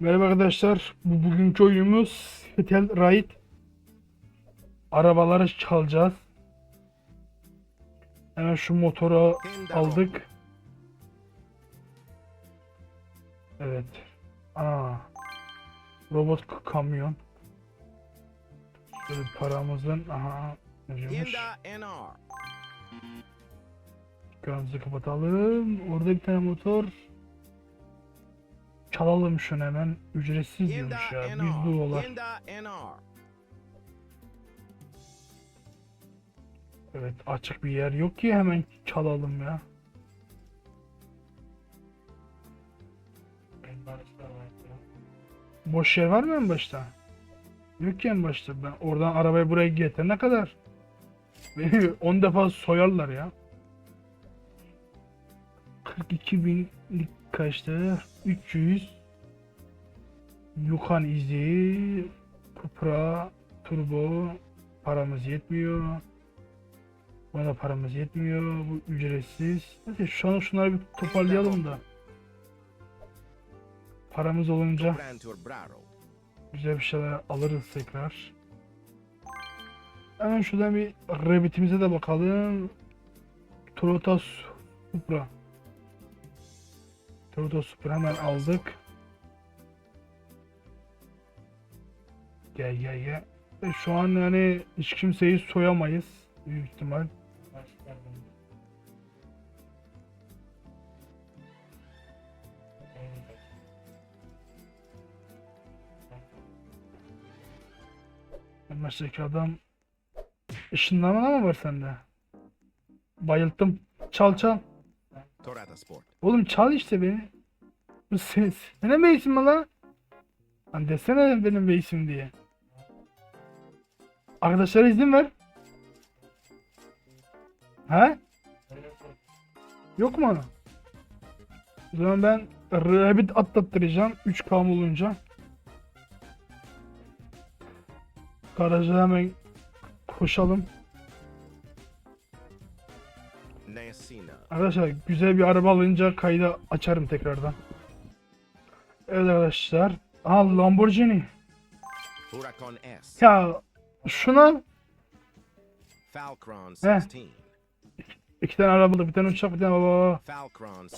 Merhaba arkadaşlar. Bu bugünkü oyunumuz Hotel Ride. Arabaları çalacağız. Hemen şu motoru aldık. Evet. Aa. Robot kamyon. Şöyle paramızın aha NR. Gözümüzü kapatalım. Orada bir tane motor. Çalalım şunu hemen. Ücretsiz diyormuş ya. Hyundai 100 NR. dolar. Evet açık bir yer yok ki hemen çalalım ya. Boş yer var mı en başta? Yok ki en başta. Ben oradan arabayı buraya getirene kadar beni 10 defa soyarlar ya. 42 binlik kaçtı? 300 Yukan izi Cupra Turbo paramız yetmiyor. Buna da paramız yetmiyor. Bu ücretsiz. Hadi şu an şunları bir toparlayalım da. Paramız olunca güzel bir şeyler alırız tekrar. Hemen şuradan bir Rabbit'imize de bakalım. Toyota Supra. Toyota Supra hemen aldık. Gel gel gel. E, Şu an yani hiç kimseyi soyamayız. Büyük ihtimal. Baştaki adam ışınlanma mı var sende? Bayılttım. Çal çal. Torata Sport. Oğlum çal işte beni. Bu sen, senin beysin mi lan? Lan desene benim beysim diye. Arkadaşlara izin ver. He? Yok mu? O zaman ben Rabbit atlattıracağım 3K olunca. Garaja hemen koşalım. Arkadaşlar güzel bir araba alınca kaydı açarım tekrardan. Evet arkadaşlar. Aa Lamborghini. Ya şuna Falcron Heh. 16. iki tane araba. Bir tane uçak bir tane baba. Falcron 16.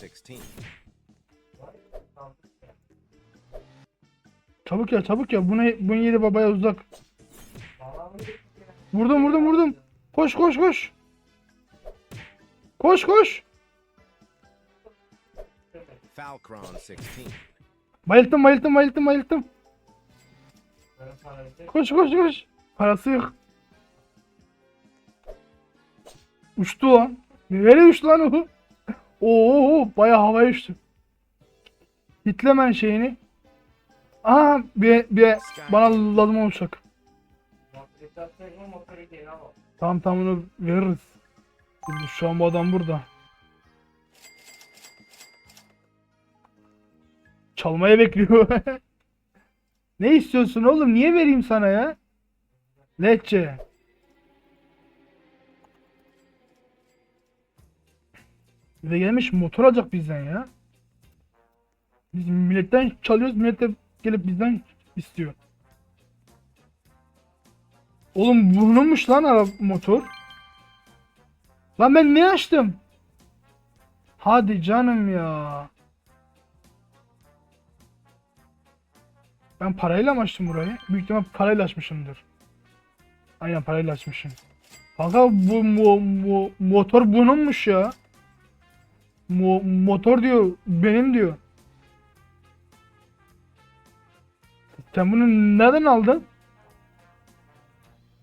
Çabuk ya çabuk ya. Bunu, bunu yedi babaya uzak. Vurdum vurdum vurdum. Koş koş koş. Koş koş. Falcron 16. Bayılttım bayılttım bayılttım bayılttım. Koş koş koş. Parası yok. Uçtu lan. Nereye uçtu lan o? Oo bayağı havaya uçtu. Hitlemen şeyini. Aha bir, bir bana lazım olacak. Tamam tamam onu veririz. Şu an bu adam burada. Çalmaya bekliyor. ne istiyorsun oğlum? Niye vereyim sana ya? Lecce. Bir de gelmiş motor alacak bizden ya. Biz milletten çalıyoruz, millet de gelip bizden istiyor. Oğlum bununmuş lan motor. Lan ben ne açtım? Hadi canım ya. Ben parayla mı açtım burayı? Büyük ihtimal parayla açmışımdır. Aynen parayla açmışım. Kanka bu mo, mo- motor bununmuş ya. Mo, motor diyor benim diyor. Sen bunu nereden aldın?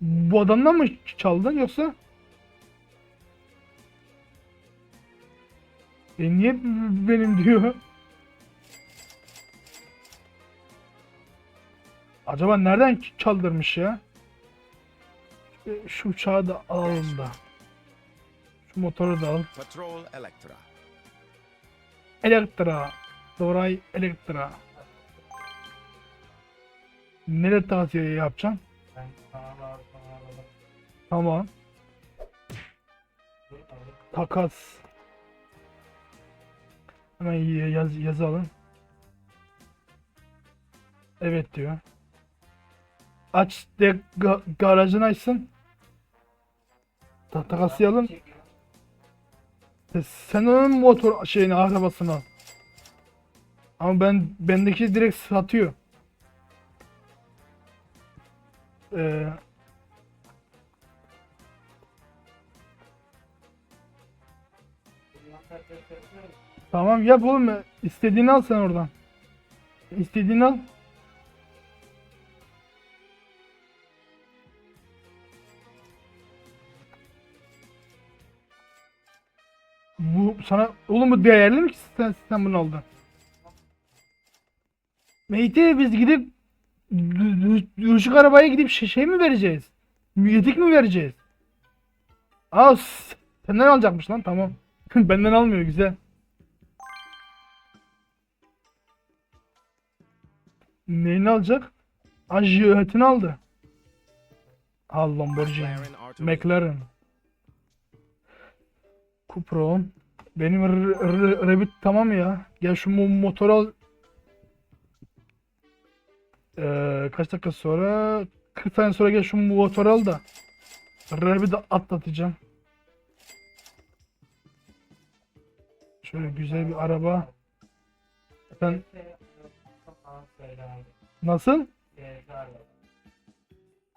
Bu adamdan mı çaldın yoksa? E niye benim diyor? Acaba nereden çaldırmış ya? E, Şu uçağı da alalım da. Şu motoru da al. Patrol Electra. Elektra. Doray Elektra. Nerede tavsiye yapacaksın? Tamam. Takas. Hemen yaz, yazalım. Evet diyor. Aç de ga- garajını açsın. Tahta. E, Sen onun motor şeyini arabasını al. Ama ben bendeki direkt satıyor. Ee, tamam yap oğlum. İstediğini al sen oradan. İstediğini al. Bu sana oğlum bu değerli mi ki sen, sen bunu aldın? Meyti biz gidip ışık arabaya gidip şey, şey mi vereceğiz? Yedik mi vereceğiz? Aa senden alacakmış lan tamam. Benden almıyor güzel. Neyini alacak? Aa jiletini aldı. Al Lamborghini. McLaren. Cupron. Benim Rabbit tamam ya. Gel şu mo- motoru al. Ee, kaç dakika sonra? 40 saniye sonra gel şu motoru al da. Rabbit'i atlatacağım. Şöyle güzel bir araba. Ben nasıl?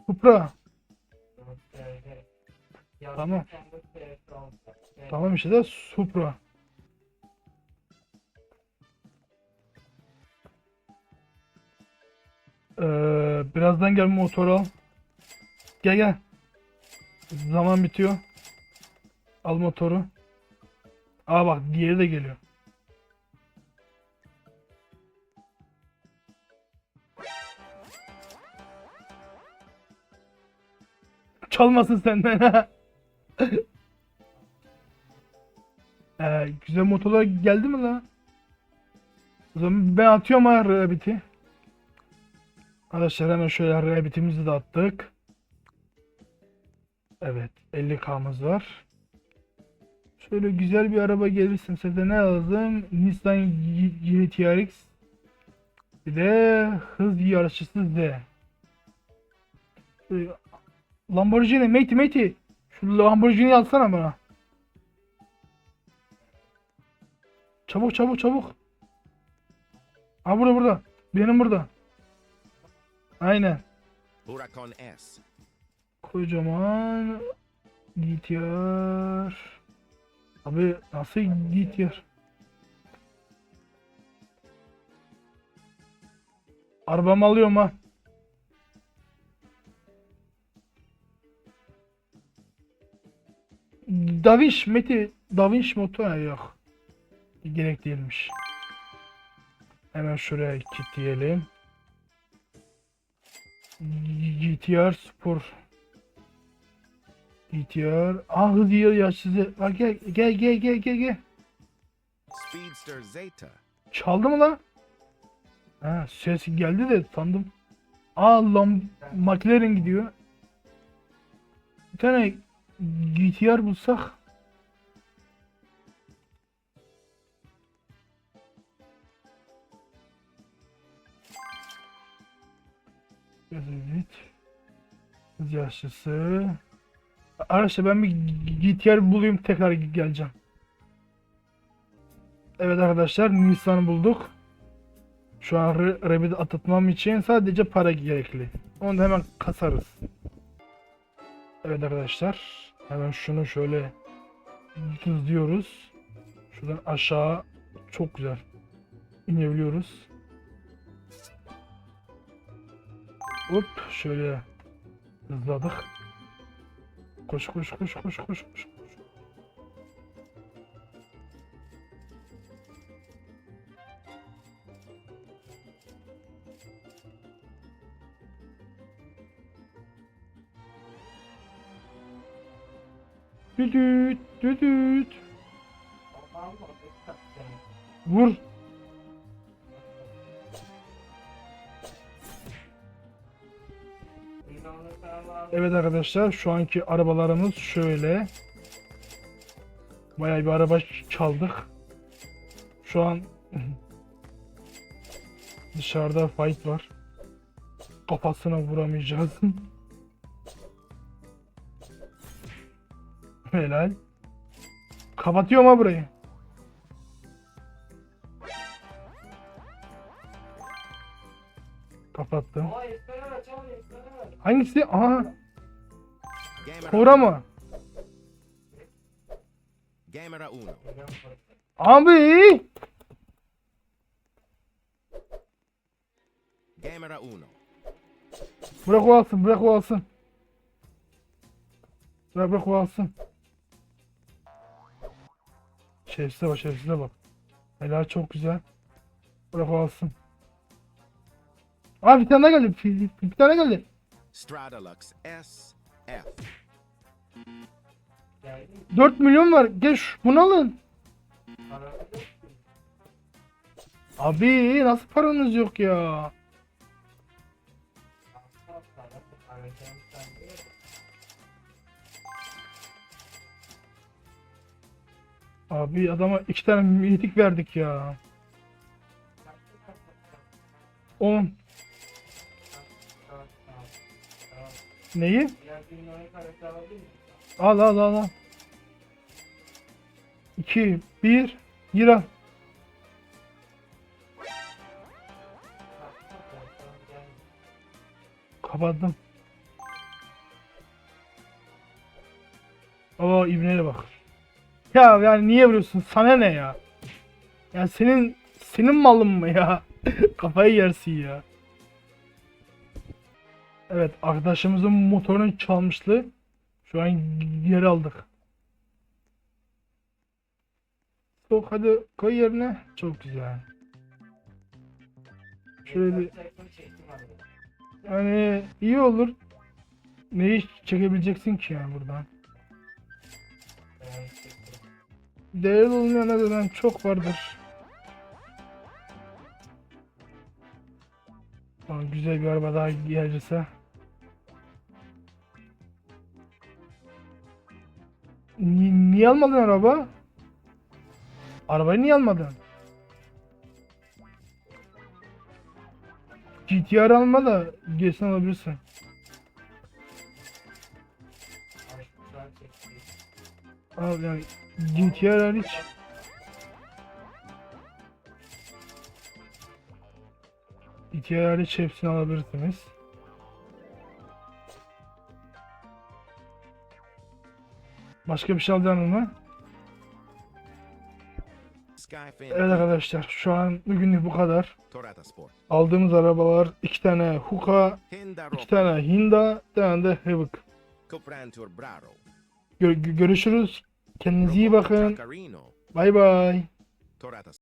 Supra. Tamam. Tamam işte de Supra. Ee, birazdan gel motor al. Gel gel. Zaman bitiyor. Al motoru. Aa bak diğeri de geliyor. Çalmasın senden. Ee, güzel motorlar geldi mi lan? O zaman ben atıyorum ha Rabbit'i. Arkadaşlar hemen şöyle Rabbit'imizi de attık. Evet 50k'mız var. Şöyle güzel bir araba gelirsin size ne lazım? Nissan GT-RX. Bir de hız yarışçısı Z. Şöyle- Lamborghini, Matey, Matey. Şu Lamborghini'yi alsana bana. Çabuk çabuk çabuk. Ha burada burada. Benim burada. Aynen. Huracan S. Kocaman GTR. Abi nasıl GTR? Arabamı alıyorum ha. Daviş Meti Davinç motor yok. Gerek değilmiş. Hemen şuraya kilitleyelim. GTR Spor. GTR. Ah hız yıl yaşsızı. Bak gel gel gel gel gel gel. Speedster Zeta. Çaldı mı lan? Ha ses geldi de sandım. Aa lan McLaren gidiyor. Bir tane GTR bulsak. Evet. Yaşlısı. Arkadaşlar ben bir GTR bulayım tekrar geleceğim. Evet arkadaşlar Nissan'ı bulduk. Şu an Ra- Rabbit'i atlatmam için sadece para gerekli. Onu da hemen kasarız. Evet arkadaşlar. Hemen şunu şöyle hızlıyoruz. Şuradan aşağı çok güzel inebiliyoruz. Hop şöyle hızladık. Koş koş koş koş koş koş. Düdüt düdüt. Vur. Evet arkadaşlar şu anki arabalarımız şöyle. Bayağı bir araba çaldık. Şu an dışarıda fight var. kafasına vuramayacağız. Helal. Kapatıyorum ha burayı. Kapattım. Hangisi? Aha. Kora mı? Abi. Bırak o alsın, bırak o alsın. Bırak bırak o alsın. Şerefsize bak, şerefsize bak. Helal çok güzel. Bırak o alsın. Aa bir tane daha geldi. Bir, bir tane geldi. Stradalux S. 4 milyon var. Şu, bunu alın. Abi nasıl paranız yok ya? Abi adama iki tane mitik verdik ya. 10. Neyi? Al al al al. 2 1 gir. Kapattım. Aa İbne'ye bak. Ya yani niye vuruyorsun? Sana ne ya? Ya senin senin malın mı ya? Kafayı yersin ya. Evet arkadaşımızın motorunu çalmıştı. Şu an geri aldık. Sok hadi koy yerine. Çok güzel. Şöyle yani iyi olur. Neyi çekebileceksin ki yani buradan? Değerli olmayan neden çok vardır. Aa, güzel bir araba daha gelirse. Ni- niye almadın araba? Arabayı niye almadın? GTR alma da gelsin alabilirsin. Al yani GTR hariç. GTR hariç hepsini alabilirsiniz. Başka bir şey alacaksın mı? Evet arkadaşlar şu an bugünlük bu kadar. Aldığımız arabalar iki tane Huka, iki tane Hinda, bir tane de Havoc. Coprantur Braro. Gö- gö- görüşürüz. Kendinize iyi bakın. Bay bay.